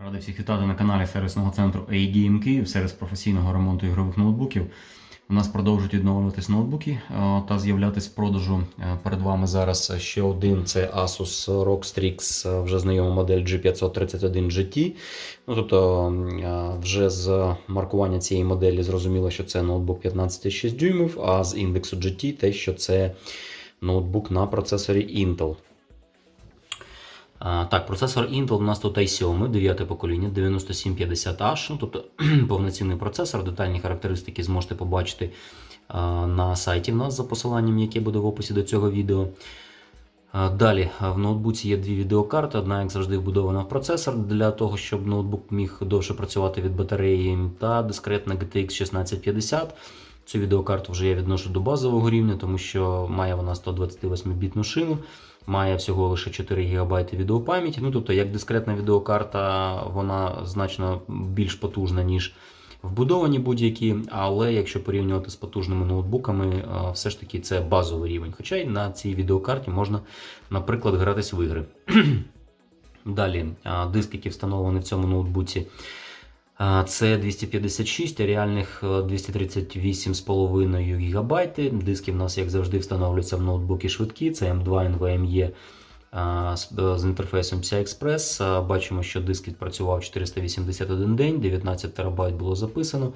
Радий всіх вітати на каналі сервісного центру A-Game Київ, сервіс професійного ремонту ігрових ноутбуків. У нас продовжують відновлюватись ноутбуки е, та з'являтись в продажу. Е, Перед вами зараз ще один це Asus ROG Strix, е, вже знайома модель G531 GT. Ну, тобто вже з маркування цієї моделі зрозуміло, що це ноутбук 15,6 дюймів, а з індексу GT те, що це ноутбук на процесорі Intel. Так, процесор Intel у нас тут i7, 9 покоління, 9750H, ну, тобто повноцінний процесор, детальні характеристики зможете побачити на сайті в нас за посиланням, яке буде в описі до цього відео. Далі в ноутбуці є дві відеокарти. Одна, як завжди, вбудована в процесор для того, щоб ноутбук міг довше працювати від батареї, та дискретна GTX 1650. Цю відеокарту вже я відношу до базового рівня, тому що має вона 128-бітну шину, має всього лише 4 ГБ відеопам'яті. Ну, тобто, як дискретна відеокарта, вона значно більш потужна, ніж вбудовані будь-які. Але якщо порівнювати з потужними ноутбуками, е, все ж таки це базовий рівень. Хоча й на цій відеокарті можна, наприклад, гратись в ігри. Далі, е, диск, який встановлений в цьому ноутбуці. Це 256, реальних е, 238,5 ГБ. Диски в нас, як завжди, встановлюються в ноутбуки швидкі. Це M2 NVMe а, з, е, інтерфейсом PCI Express. Бачимо, що диск відпрацював 481 день, 19 ТБ було записано.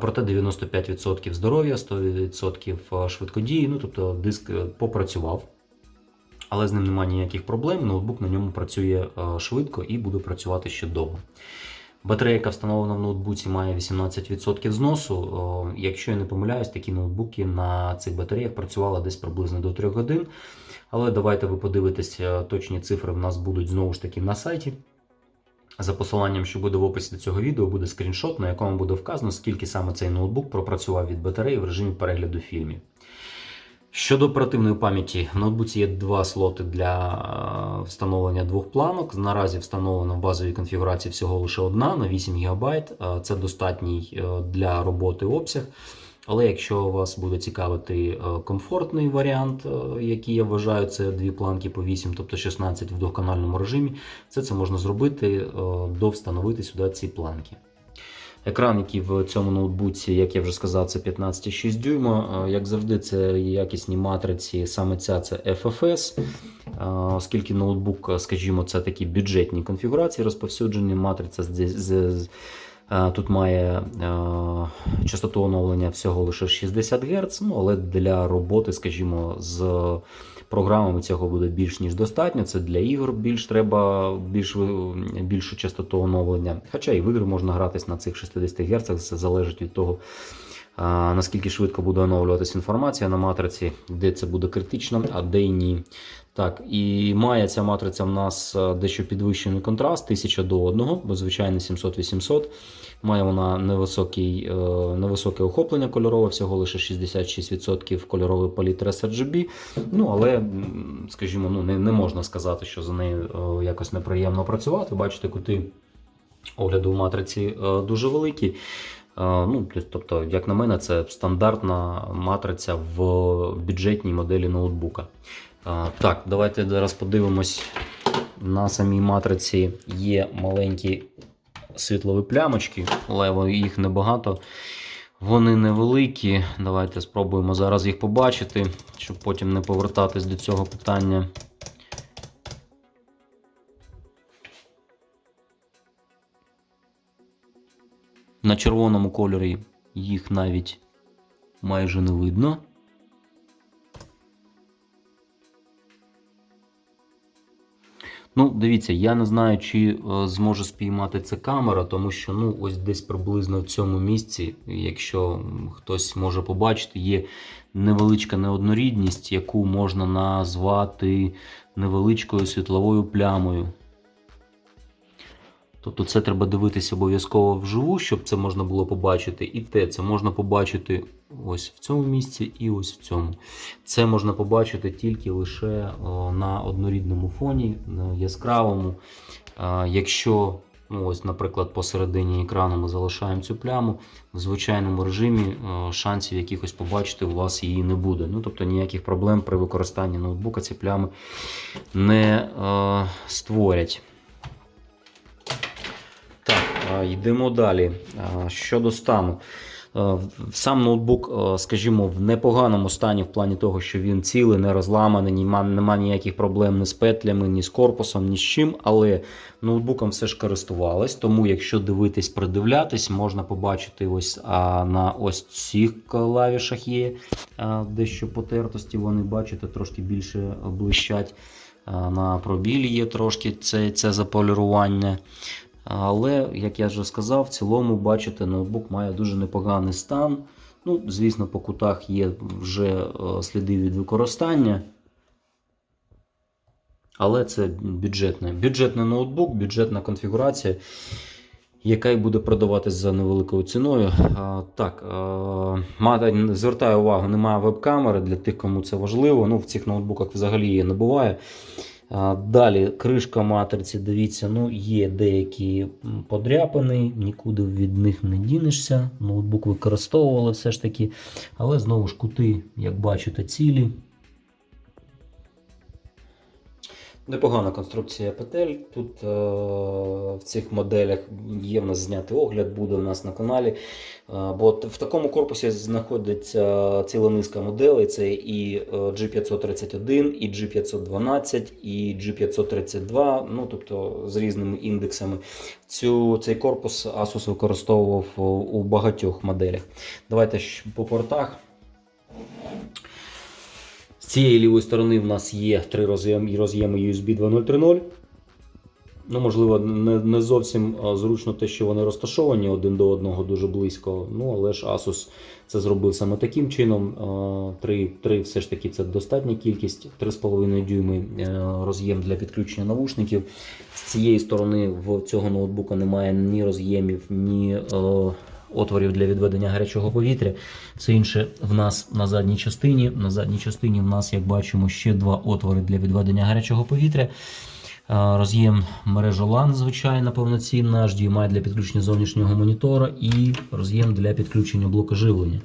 Проте 95% здоров'я, 100% швидкодії. Ну, тобто диск е, попрацював. Але з ним немає ніяких проблем. Ноутбук на ньому працює е, швидко і буде працювати ще довго. Батарея, яка встановлена в ноутбуці, має 18% зносу. Якщо я не помиляюсь, такі ноутбуки на цих батареях працювали десь приблизно до 3 годин. Але давайте ви подивитеся, точні цифри в нас будуть знову ж таки на сайті. За посиланням, що буде в описі до цього відео, буде скріншот, на якому буде вказано, скільки саме цей ноутбук пропрацював від батареї в режимі перегляду фільмів. Щодо оперативної пам'яті, в ноутбуці є два слоти для е, встановлення двох планок. Наразі встановлено в базовій конфігурації всього лише одна на 8 ГБ. Е, Це достатній е, для роботи обсяг. Але якщо вас буде цікавити комфортний варіант, який я вважаю, це дві планки по 8, тобто 16 в двохканальному режимі, це це можна зробити, довстановити сюди ці планки. Екран, який в цьому ноутбуці, як я вже сказав, це 15,6 дюйма. Е, Як завжди, це якісні матриці, саме ця це FFS. Е, Оскільки ноутбук, скажімо, це такі бюджетні конфігурації розповсюджені, матриця з- тут має е, частоту оновлення всього лише 60 Гц, ну, але для роботи, скажімо, з програмами цього буде більш ніж достатньо. Це для ігор більш треба більш, більшу частоту оновлення. Хоча і в ігри можна гратись на цих 60 Гц, це залежить від того, наскільки швидко буде оновлюватися інформація на матриці, де це буде критично, а де й ні. Так, і має ця матриця в нас е, дещо підвищений контраст 1000 до 1, бо звичайно 700-800. Має вона невисокий, е, невисоке охоплення кольорове, всього лише 66% кольорової палітри RGB. Ну, але, скажімо, ну, не, не можна сказати, що за нею е, якось неприємно працювати. Бачите, кути огляду в матриці дуже великі. Е, Ну, тобто, як на мене, це стандартна матриця в бюджетній моделі ноутбука. Е, Так, давайте зараз подивимось. На самій матриці є маленькі світлові плямочки, але їх небагато. Вони невеликі. Давайте спробуємо зараз їх побачити, щоб потім не повертатись до цього питання. На червоному кольорі їх навіть майже не видно. Ну, дивіться, я не знаю, чи е, зможе спіймати це камера, тому що ну, ось десь приблизно в цьому місці, якщо хтось може побачити, є невеличка неоднорідність, яку можна назвати невеличкою світловою плямою. Тобто це треба дивитися обов'язково вживу, щоб це можна було побачити. І те це можна побачити ось в цьому місці і ось в цьому. Це можна побачити тільки лише на однорідному фоні, на яскравому. Якщо, ну, ось, наприклад, посередині екрану ми залишаємо цю пляму, в звичайному режимі шансів якихось побачити у вас її не буде. Ну, тобто ніяких проблем при використанні ноутбука ці плями не створять. Йдемо далі. Щодо стану. Сам ноутбук, скажімо, в непоганому стані в плані того, що він цілий, не розламаний, нема, ніяких проблем ні з петлями, ні з корпусом, ні з чим. Але ноутбуком все ж користувались. Тому, якщо дивитись, придивлятись, можна побачити ось а, на ось цих клавішах є а, дещо потертості. Вони бачите, трошки більше блищать. На пробілі є трошки це, це заполірування. Але, як я вже сказав, в цілому, бачите, ноутбук має дуже непоганий стан. Ну, звісно, по кутах є вже е, сліди від використання. Але це бюджетний, бюджетний ноутбук, бюджетна конфігурація, яка й буде продаватись за невеликою ціною. А, так, а, мати- звертаю увагу, немає веб-камери для тих, кому це важливо. Ну, в цих ноутбуках взагалі її не буває. Далі кришка матриці, дивіться, ну є деякі подряпини, нікуди від них не дінешся. Ноутбук використовували все ж таки. Але знову ж кути, як бачите, цілі. Непогана конструкція петель. Тут е- в цих моделях є в нас знятий огляд, буде у нас на каналі. Е, бо в такому корпусі знаходиться ціла низка моделей: це і е, G531, і G512, і G532, ну тобто з різними індексами. Цю, цей корпус Asus використовував у- багатьох моделях. Давайте по портах. Цієї лівої сторони в нас є три роз'єм- роз'єми USB 2.0.3.0. Ну, можливо, не, не зовсім зручно те, що вони розташовані один до одного дуже близько. Ну, але ж Asus це зробив саме таким чином. А, Три, три все ж таки це достатня кількість. 3,5 дюйми е, роз'єм для підключення навушників. З цієї сторони в цього ноутбука немає ні роз'ємів, ні е, отворів для відведення гарячого повітря. Все інше в нас на задній частині. На задній частині в нас, як бачимо, ще два отвори для відведення гарячого повітря. Роз'єм мережа LAN, звичайно, повноцінна, HDMI для підключення зовнішнього монітора і роз'єм для підключення блока живлення.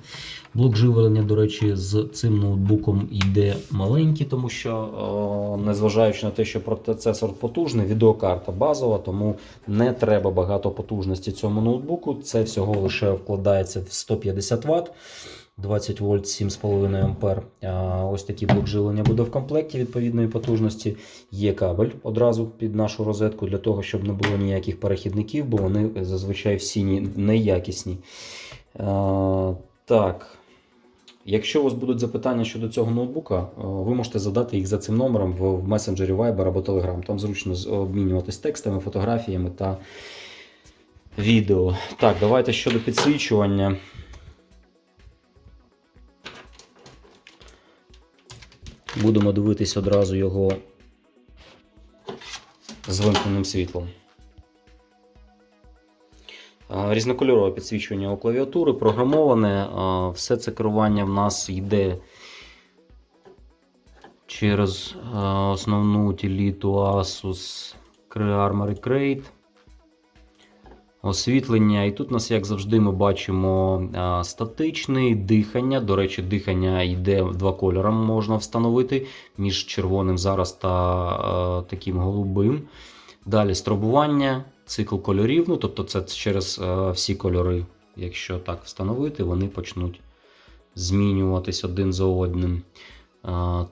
Блок живлення, до речі, з цим ноутбуком йде маленький, тому що, незважаючи на те, що процесор потужний, відеокарта базова, тому не треба багато потужності цьому ноутбуку. Це всього лише вкладається в 150 Вт. 20 вольт 7,5 ампер. Ось такий блок живлення буде в комплекті відповідної потужності. Є кабель одразу під нашу розетку для того, щоб не було ніяких перехідників, бо вони зазвичай всі неякісні. Так. Якщо у вас будуть запитання щодо цього ноутбука, ви можете задати їх за цим номером в месенджері Viber або Telegram. Там зручно обмінюватись текстами, фотографіями та відео. Так, давайте щодо підсвічування. Будемо дивитись одразу його з вимкненим світлом. Різнокольорове підсвічування у клавіатури, програмоване. Все це керування в нас йде через основну утиліту Asus Armory Crate. Освітлення. І тут у нас, як завжди, ми бачимо статичний дихання. До речі, дихання йде два кольори, можна встановити між червоним зараз та таким голубим. Далі стробування, цикл кольорів. Ну, тобто, це через всі кольори, якщо так встановити, вони почнуть змінюватись один за одним.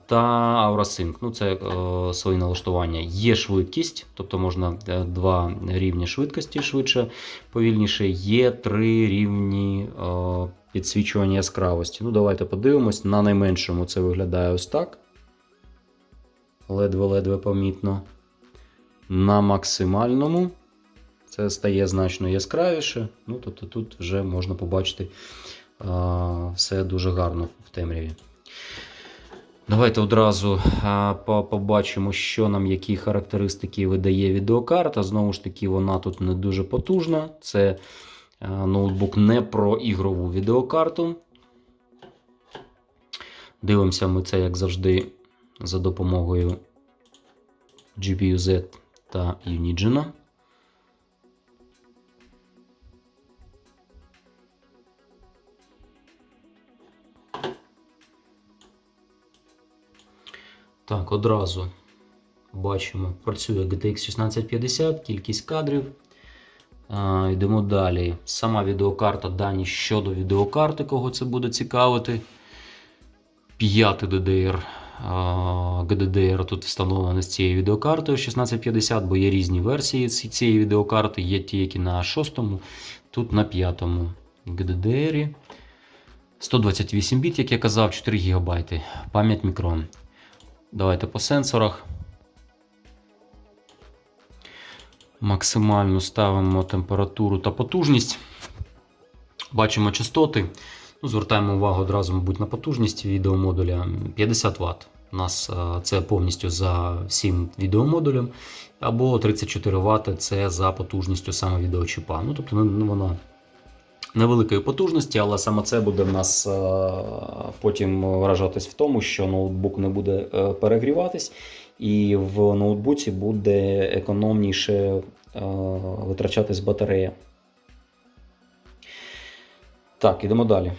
Та AuraSync, ну це е, свої налаштування. Є швидкість, тобто можна е, два рівні швидкості швидше, повільніше. Є три рівні е, підсвічування яскравості. Ну, Давайте подивимось. На найменшому це виглядає ось так. Ледве-ледве помітно. На максимальному це стає значно яскравіше. Ну, тобто тут вже можна побачити все дуже гарно в темряві. Давайте одразу побачимо, що нам які характеристики видає відеокарта. Знову ж таки, вона тут не дуже потужна. Це ноутбук не про ігрову відеокарту. Дивимося ми це, як завжди, за допомогою GPU-Z та Unigine. Так, одразу бачимо, працює GTX 1650, кількість кадрів йдемо далі. Сама відеокарта, дані щодо відеокарти, кого це буде цікавити. П'ятий DDR. GDDR тут встановлено з цією відеокартою 1650, бо є різні версії ці- цієї відеокарти. Є ті, які на 6, тут на 5 GDDR. 128 біт, як я казав, 4 ГБ. Пам'ять мікрон. Давайте по сенсорах. Максимально ставимо температуру та потужність. Бачимо частоти. Ну, звертаємо увагу одразу, мабуть, на потужність відеомодуля 50 Вт. У нас е, це повністю за всім відеомодулем. Або 34 Вт це за потужністю саме відеочіпа. Ну, тобто ну, вона невеликої потужності, але саме це буде в нас е, потім вражатись в тому, що ноутбук не буде е, перегріватись, і в ноутбуці буде економніше е, витрачатись батарея. Так, ідемо далі.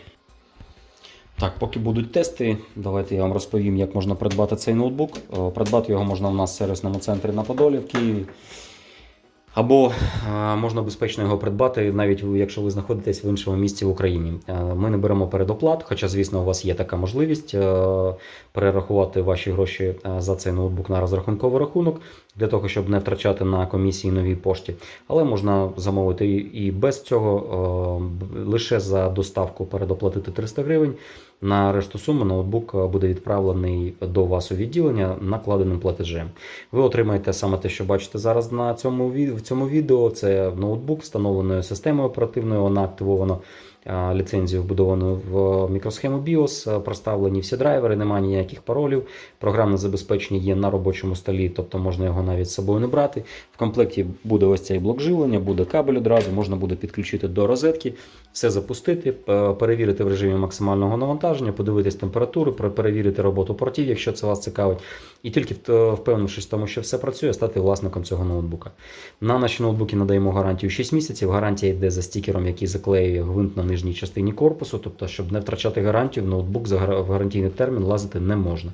Так, поки будуть тести, давайте я вам розповім, як можна придбати цей ноутбук. Придбати його можна у нас в сервісному центрі на Подолі в Києві. Або е, можна безпечно його придбати, навіть якщо ви знаходитесь в іншому місці в Україні. Е, Ми не беремо передоплат, хоча, звісно, у вас є така можливість е, перерахувати ваші гроші за цей ноутбук на розрахунковий рахунок для того, щоб не втрачати на комісії новій пошті. Але можна замовити і- без цього е, лише за доставку передоплатити 300 гривень. На решту суми ноутбук е, буде відправлений до вас у відділення накладеним платежем. Ви отримаєте саме те, що бачите зараз на цьому в цьому відео. Це ноутбук встановленою системою оперативною. Вона активована ліцензію вбудовану в мікросхему BIOS, проставлені всі драйвери, немає ніяких паролів. Програмне забезпечення є на робочому столі, тобто можна його навіть з собою не брати. В комплекті буде ось цей блок живлення, буде кабель одразу, можна буде підключити до розетки, все запустити, перевірити в режимі максимального навантаження, подивитись температуру, перевірити роботу портів, якщо це вас цікавить. І тільки впевнившись в тому, що все працює, стати власником цього ноутбука. На наші ноутбуки надаємо гарантію 6 місяців. Гарантія йде за стікером, який заклеює гвинт на нижній частині корпусу. Тобто, щоб не втрачати гарантію, в ноутбук в гарантійний термін лазити не можна.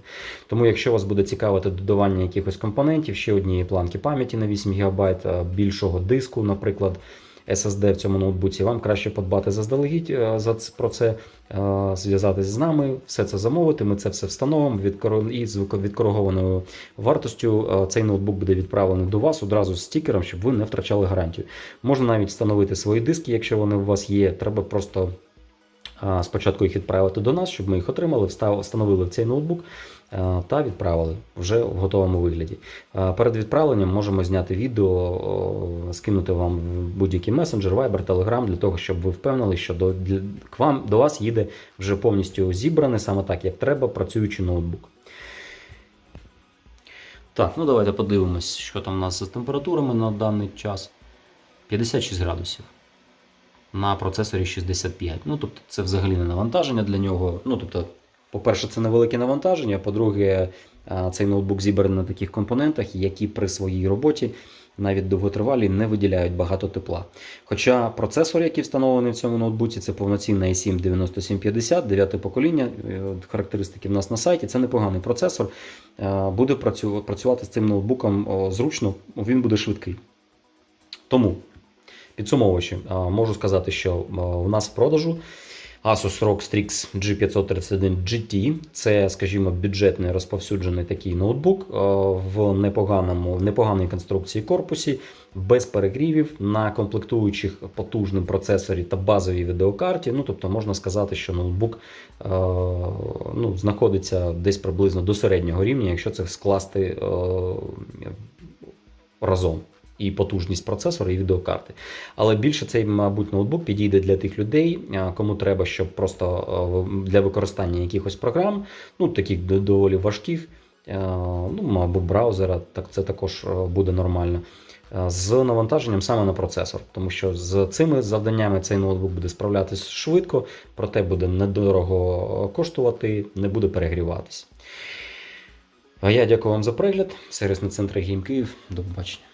Тому, якщо вас буде цікавити додавання якихось компонентів, ще однієї планки пам'яті на 8 ГБ, більшого диску, наприклад. SSD в цьому ноутбуці, вам краще подбати заздалегідь е, за про це, е, зв'язатись з нами, все це замовити. Ми це все встановимо і з відкоригованою вартостю. е, Цей ноутбук буде відправлений до вас одразу з стікером, щоб ви не втрачали гарантію. Можна навіть встановити свої диски, якщо вони у вас є. Треба просто спочатку їх відправити до нас, щоб ми їх отримали, встановили в цей ноутбук та відправили вже в готовому вигляді. Перед відправленням можемо зняти відео, скинути вам будь-який месенджер, Viber, Telegram, для того, щоб ви впевнили, що до, к вам, до вас їде вже повністю зібраний, саме так, як треба, працюючий ноутбук. Так, ну давайте подивимось, що там у нас за температурами на даний час. 56 градусів. На процесорі 65. Ну, тобто, це взагалі не навантаження для нього. Ну, тобто, по-перше, це невелике навантаження. По-друге, цей ноутбук зібраний на таких компонентах, які при своїй роботі навіть довготривалі не виділяють багато тепла. Хоча процесор, який встановлений в цьому ноутбуці, це повноцінний i7 9750, 9 покоління. е, Характеристики в нас на сайті. Це непоганий процесор. Е, Буде працювати з цим ноутбуком зручно, він буде швидкий. Тому, підсумовуючи, можу сказати, що у нас в продажу Asus ROG Strix G531 GT. Це, скажімо, бюджетний розповсюджений такий ноутбук в непоганому, непоганій конструкції корпусі, без перегрівів, на комплектуючих потужним процесорі та базовій відеокарті. Ну, тобто можна сказати, що ноутбук ну, знаходиться десь приблизно до середнього рівня, якщо це скласти разом. І потужність процесора, і відеокарти. Але більше цей, мабуть, ноутбук підійде для тих людей, кому треба, щоб просто для використання якихось програм, ну таких доволі важких, ну, мабуть, браузера, так це також буде нормально. З навантаженням саме на процесор, тому що з цими завданнями цей ноутбук буде справлятися швидко, проте буде недорого коштувати, не буде перегріватися. А я дякую вам за перегляд. Сервісний центр Гейм Київ. До побачення.